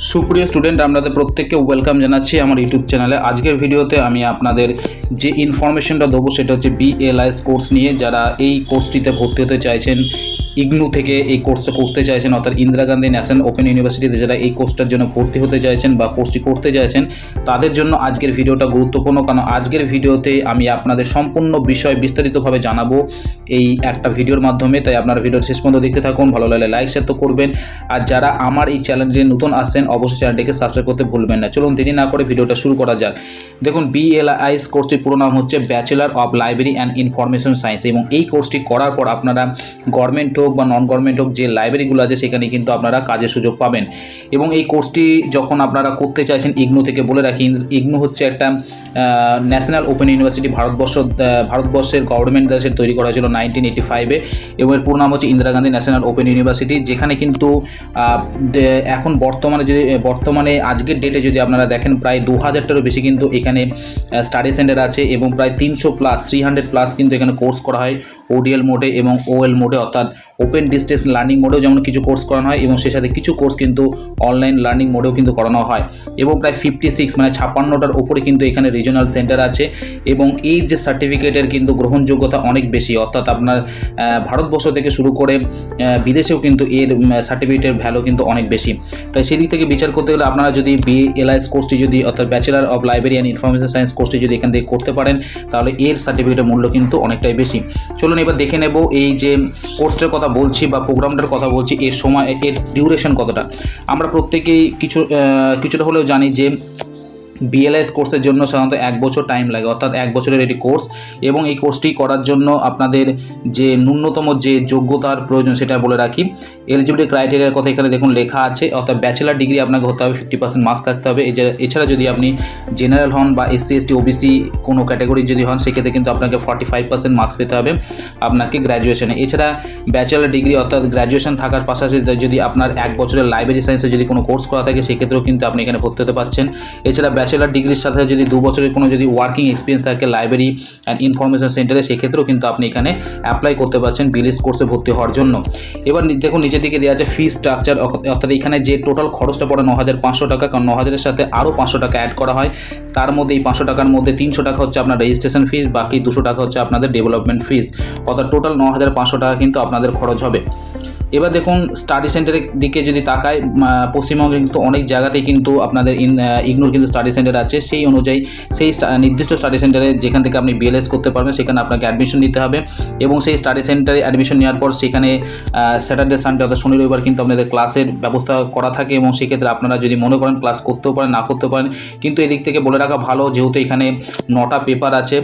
সুপ্রিয় স্টুডেন্ট আপনাদের প্রত্যেককে ওয়েলকাম জানাচ্ছি আমার ইউটিউব চ্যানেলে আজকের ভিডিওতে আমি আপনাদের যে ইনফরমেশনটা দেবো, সেটা হচ্ছে বিএলআইএস কোর্স নিয়ে। যারা এই কোর্সটিতে ভর্তি হতে চাইছেন ইগনু থেকে এই কোর্সটা করতে চাইছেন, অর্থাৎ ইন্দিরা গান্ধী ন্যাশনাল ওপেন ইউনিভার্সিটিতে যারা এই কোর্সটার জন্য ভর্তি হতে চাইছেন বা কোর্সটি করতে চাইছেন, তাদের জন্য আজকের ভিডিওটা গুরুত্বপূর্ণ। কারণ আজকের ভিডিওতে আমি আপনাদের সম্পূর্ণ বিষয় বিস্তারিতভাবে জানাব এই একটা ভিডিওর মাধ্যমে। তাই আপনারা ভিডিওর শেষ পর্যন্ত দেখতে থাকুন, ভালো লাগলে লাইক শেয়ার তো করবেন। আর যারা আমার এই চ্যানেলটি নতুন আসছেন, অবশ্যই চ্যানেলটিকে সাবস্ক্রাইব করতে ভুলবেন না। চলুন দেরি না করে ভিডিওটা শুরু করা যাক। দেখুন বিএলআইএস কোর্সটির পুরো নাম হচ্ছে bachelor of library and information science এবং এই কোর্সটি করার পর আপনারা গভর্নমেন্ট হোক বা নন গভর্নমেন্ট হোক, যে লাইব্রেরিগুলো আছে সেখানে কিন্তু আপনারা কাজের সুযোগ পাবেন। এবং এই কোর্সটি যখন আপনারা করতে চাইছেন, ইগনু থেকে বলে রাখি, ইগনু হচ্ছে একটা ন্যাশনাল ওপেন ইউনিভার্সিটি ভারতবর্ষ ভারতবর্ষের গভর্নমেন্ট দেশের তৈরি করা হয়েছিল নাইনটিন এইটি ফাইভে এবং এর পুরো নাম হচ্ছে Indira Gandhi national open university যেখানে কিন্তু এখন বর্তমানে যদি, বর্তমানে আজকের ডেটে যদি আপনারা দেখেন, প্রায় দু হাজারটারও বেশি কিন্তু এখানে স্টাডি সেন্টার আছে এবং প্রায় তিনশো প্লাস থ্রি হান্ড্রেড প্লাস কিন্তু এখানে কোর্স করা হয়। ওডিএল মোডে এবং ওএল মোডে অর্থাৎ ওপেন ডিস্টেন্স লার্নিং মোডেও যেমন কিছু কোর্স করানো হয় এবং সেই সাথে কিছু কোর্স কিন্তু অনলাইন লার্নিং মোডেও কিন্তু করানো হয়। এবং প্রায় ফিফটি সিক্স মানে ছাপ্পান্নটার ওপরে কিন্তু এখানে রিজনাল সেন্টার আছে এবং এই যে সার্টিফিকেটের কিন্তু গ্রহণযোগ্যতা অনেক বেশি। অর্থাৎ আপনার ভারতবর্ষ থেকে শুরু করে বিদেশেও কিন্তু এর সার্টিফিকেটের ভ্যালু কিন্তু অনেক বেশি। তাই সেদিক থেকে বিচার করতে গেলে আপনারা যদি বিএলআইএস কোর্সটি যদি, অর্থাৎ bachelor of library and information science কোর্সটি যদি এখান থেকে করতে পারেন, তাহলে এর সার্টিফিকেটের মূল্য কিন্তু অনেকটাই বেশি। চলুন এবার দেখে নেব এই যে কোর্সটার কথা বলছি বা প্রোগ্রামটার কথা বলছি, এর সময়, এর ডিউরেশন কতটা। আমরা প্রত্যেকেই কিছু কিছুটা হলেও জানি যে বিএলএস কোর্সের জন্য সাধারণত এক বছর টাইম লাগে, অর্থাৎ এক বছরের এটি কোর্স এবং এই কোর্সটি করার জন্য আপনাদের যে ন্যূনতম যে যোগ্যতার প্রয়োজন সেটা বলে রাখি। এলিজিবিলিটি ক্রাইটেরিয়ার কথা এখানে দেখুন লেখা আছে, অর্থাৎ ব্যাচেলার ডিগ্রি আপনাকে হতে হবে ফিফটি পার্সেন্ট মার্কস থাকতে হবে। এছাড়া- যদি আপনি জেনারেল হন বা এসসি এসটি ওবিসি কোনো ক্যাটাগরি যদি হন, সেক্ষেত্রে কিন্তু আপনাকে ফর্টি ফাইভ পার্সেন্ট মার্কস পেতে হবে আপনাকে গ্র্যাজুয়েশনে এছাড়া ব্যাচেলার ডিগ্রি অর্থাৎ গ্র্যাজুয়েশন থাকার পাশাপাশি যদি আপনার এক বছরের লাইব্রেরি সায়েন্সে যদি কোনো কোর্স করা থাকে, সেক্ষেত্রেও কিন্তু আপনি এখানে ভর্তি হতে পারছেন। এছাড়া ব্যাচেলার ডিগ্রির সাথে যদি দু বছরের কোনো যদি ওয়ার্কিং এক্সপিরিয়েন্স থাকে লাইব্রেরি অ্যান্ড ইনফরমেশন সেন্টারে সেক্ষেত্রেও কিন্তু আপনি এখানে অ্যাপ্লাই করতে পারছেন বিলিস কোর্সে ভর্তি হওয়ার জন্য। এবার দেখুন, নিচের দিকে দেওয়া আছে ফি স্ট্রাকচার অর্থাৎ এখানে যে টোটাল খরচটা পড়ে ন হাজার পাঁচশো টাকা, কারণ ন হাজারের সাথে আরও পাঁচশো টাকা অ্যাড করা হয়। তার মধ্যে এই পাঁচশো টাকার মধ্যে তিনশো টাকা হচ্ছে আপনার রেজিস্ট্রেশন ফিস বাকি দুশো টাকা হচ্ছে আপনাদের ডেভেলপমেন্ট ফিস অর্থাৎ টোটাল ন হাজার পাঁচশো টাকা কিন্তু আপনাদের খরচ হবে। এবার দেখুন স্টাডি সেন্টারের দিকে যদি তাকায় পশ্চিমবঙ্গে কিন্তু অনেক জায়গাতেই কিন্তু আপনাদের ইগনোর কিন্তু স্টাডি সেন্টার আছে। সেই অনুযায়ী সেই নির্দিষ্ট স্টাডি সেন্টারে যেখান থেকে আপনি বিএলএস করতে পারবেন, সেখানে আপনাকে অ্যাডমিশন নিতে হবে। এবং সেই স্টাডি সেন্টারে অ্যাডমিশন নেওয়ার পর সেখানে স্যাটারডে সানডে অর্থাৎ শনি রবিবার কিন্তু আপনাদের ক্লাসের ব্যবস্থা করা থাকে এবং সেক্ষেত্রে আপনারা যদি মনে করেন ক্লাস করতেও পারেন, না করতে পারেন, কিন্তু এদিক থেকে বলে রাখা ভালো, যেহেতু এখানে নটা পেপার আছে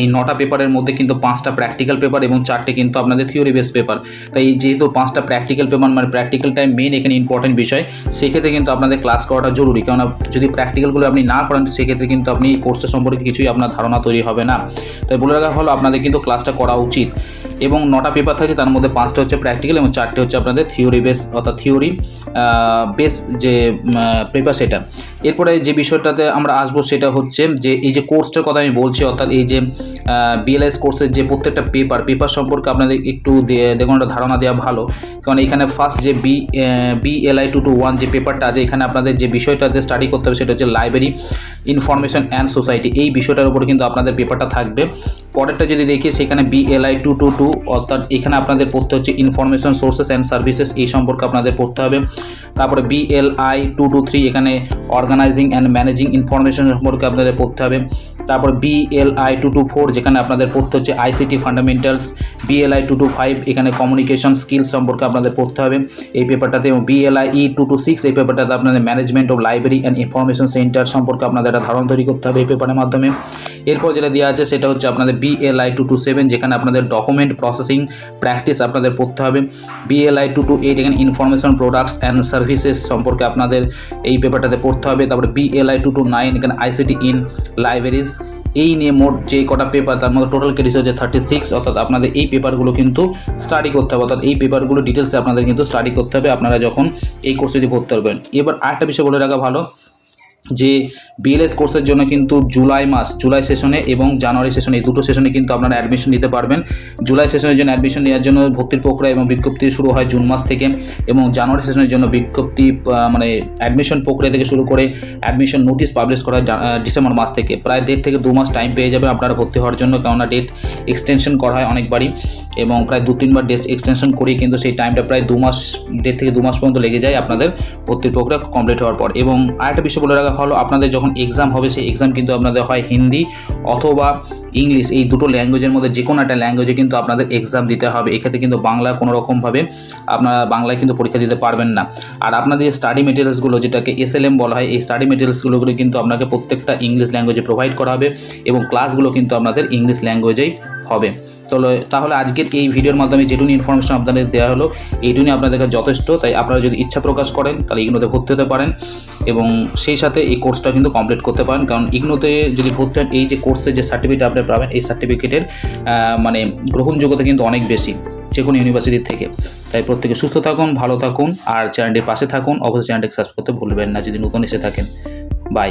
এই নটা পেপারের মধ্যে কিন্তু পাঁচটা প্র্যাকটিক্যাল পেপার এবং চারটে কিন্তু আপনাদের থিওরি বেস পেপার তাই যেহেতু পাঁচটা প্র্যাকটিক্যাল পেপার মানে প্র্যাকটিক্যালটাই মেন এখানে ইম্পর্টেন্ট বিষয়, সেক্ষেত্রে কিন্তু আপনাদের ক্লাস করাটা জরুরি। কেননা যদি প্র্যাকটিক্যালগুলো আপনি না করেন, সেক্ষেত্রে কিন্তু আপনি কোর্সটা সম্পর্কে কিছুই আপনার ধারণা তৈরি হবে না। তাই বলে রাখা হলো, আপনাদের কিন্তু ক্লাসটা করা উচিত। এবং নটা পেপার থাকে তার মধ্যে পাঁচটা হচ্ছে প্র্যাকটিক্যাল এবং চারটে হচ্ছে আপনাদের থিওরি বেস অর্থাৎ থিওরি বেস যে পেপার সেটা। এরপরে যে বিষয়টাতে আমরা আসব সেটা হচ্ছে যে, এই যে কোর্সটার কথা আমি বলছি, অর্থাৎ এই যে বিএলএস কোর্সের যে প্রত্যেকটা পেপার পেপার সম্পর্কে আপনাদের একটু দেখুন, একটা ধারণা দেওয়া ভালো। কারণ এখানে ফার্স্ট যে B BLI two two one যে পেপারটা আছে, এখানে আপনাদের যে বিষয়টাতে স্টাডি করতে হবে, সেটা হচ্ছে লাইব্রেরি ইনফরমেশন অ্যান্ড সোসাইটি এই বিষয়টার উপরে কিন্তু আপনাদের পেপারটা থাকবে। পরেরটা যদি দেখি, সেখানে বিএলআই টু টু টু অর্থাৎ এখানে আপনাদের পড়তে হচ্ছে ইনফরমেশন সোর্সেস অ্যান্ড সার্ভিসেস এই সম্পর্কে আপনাদের পড়তে হবে। তারপরে বিএলআই টু টু থ্রি এখানে অর্গানাইজিং অ্যান্ড ম্যানেজিং ইনফরমেশন সম্পর্কে আপনাদের পড়তে হবে। তারপর বিএলআই টু টু ফোর যেখানে আপনাদের পড়তে হচ্ছে ICT fundamentals BLI two two five এখানে কমিউনিকেশন স্কিলস সম্পর্কে আপনাদের পড়তে হবে। এই পেপারটাতে BLI E two two six এই পেপারটাতে আপনাদের management of library and information centre সম্পর্কে আপনাদের একটা ধারণা তৈরি করতে হবে এই পেপারের মাধ্যমে। এরপর যেটা দেওয়া আছে, সেটা হচ্ছে আপনাদের বিএলআই টু টু সেভেন যেখানে আপনাদের ডকুমেন্ট প্রসেসিং প্র্যাকটিস আপনাদের পড়তে হবে। বিএলআই টু টু এইট এখানে ইনফরমেশন প্রোডাক্টস অ্যান্ড সার্ভিসেস সম্পর্কে আপনাদের এই পেপারটাতে পড়তে হবে। তারপরে বিএলআই টু টু নাইন এখানে আইসিটি ইন লাইব্রেরিজ এই নিয়ে মোট যে কটা পেপার তার মধ্যে টোটাল ক্রেডিট হচ্ছে থার্টি সিক্স অর্থাৎ আপনাদের এই পেপারগুলো কিন্তু স্টাডি করতে হবে। অর্থাৎ এই পেপারগুলো ডিটেলসে আপনাদের কিন্তু স্টাডি করতে হবে। আপনারা যখন এই কোর্সে ভর্তি করবেন এবার আরেকটা বিষয় বলে রাখা ভালো যে বিএলএস কোর্সের জন্য কিন্তু জুলাই মাস, জুলাই সেশনে এবং জানুয়ারি সেশনে এই দুটো সেশনে কিন্তু আপনারা অ্যাডমিশন নিতে পারবেন। জুলাই সেশনের জন্য অ্যাডমিশন নেওয়ার জন্য ভর্তির প্রক্রিয়া এবং বিজ্ঞপ্তি শুরু হয় জুন মাস থেকে এবং জানুয়ারি সেশনের জন্য বিজ্ঞপ্তি মানে অ্যাডমিশন প্রক্রিয়া থেকে শুরু করে অ্যাডমিশন নোটিশ পাবলিশ করা ডিসেম্বর মাস থেকে। প্রায় দেড় থেকে দু মাস টাইম পেয়ে যাবে আপনারা ভর্তি হওয়ার জন্য, কেননা ডেট এক্সটেনশন করা হয় অনেকবারই এবং প্রায় দু তিনবার ডেট এক্সটেনশন করেই কিন্তু সেই টাইমটা প্রায় দু মাস, দেড় থেকে দু মাস পর্যন্ত লেগে যায় আপনাদের ভর্তির প্রক্রিয়া কমপ্লিট হওয়ার পর। এবং আরেকটা বিষয় বলে রাখা হলো আপনাদের যখন এক্সাম হবে সেই এক্সাম কিন্তু আপনাদের হয় হিন্দি। অথবা ইংলিশ, এই দুটো ল্যাঙ্গুয়েজের মধ্যে যে কোনো একটা ল্যাঙ্গুয়েজে কিন্তু আপনাদের এক্সাম দিতে হবে। এক্ষেত্রে কিন্তু বাংলা কোনো রকমভাবে আপনারা বাংলায় কিন্তু পরীক্ষা দিতে পারবেন না। আর আপনাদের স্টাডি মেটেরিয়ালসগুলো যেটাকে এসএলএম বলা হয়, এই স্টাডি মেটেরিয়ালসগুলো কিন্তু আপনাকে প্রত্যেকটা ইংলিশ ল্যাঙ্গুয়েজে প্রোভাইড করা হবে এবং ক্লাসগুলো কিন্তু আপনাদের ইংলিশ ল্যাঙ্গুয়েজেই হবে। তাহলে তাহলে আজকের এই ভিডিওর মাধ্যমে যেটুকু ইনফরমেশন আপনাদের দেওয়া হলো, এইটুকুনি আপনাদেরকে যথেষ্ট। তাই আপনারা যদি ইচ্ছা প্রকাশ করেন, তাহলে ইগনোতে ভর্তি হতে পারেন এবং সেই সাথে এই কোর্সটা কিন্তু কমপ্লিট করতে পারেন। কারণ ইগনোতে যদি ভর্তি হন, এই যে কোর্সের যে সার্টিফিকেট আপনি পাবেন, এই সার্টিফিকেটের মানে গ্রহণযোগ্যতা কিন্তু অনেক বেশি যে কোনো ইউনিভার্সিটির থেকে। তাই প্রত্যেকে সুস্থ থাকুন, ভালো থাকুন, আর চ্যানেলটির পাশে থাকুন। অবশ্যই চ্যানেলটিকে সাবস্ক্রাইব করতে ভুলবেন না যদি নতুন এসে থাকেন। বাই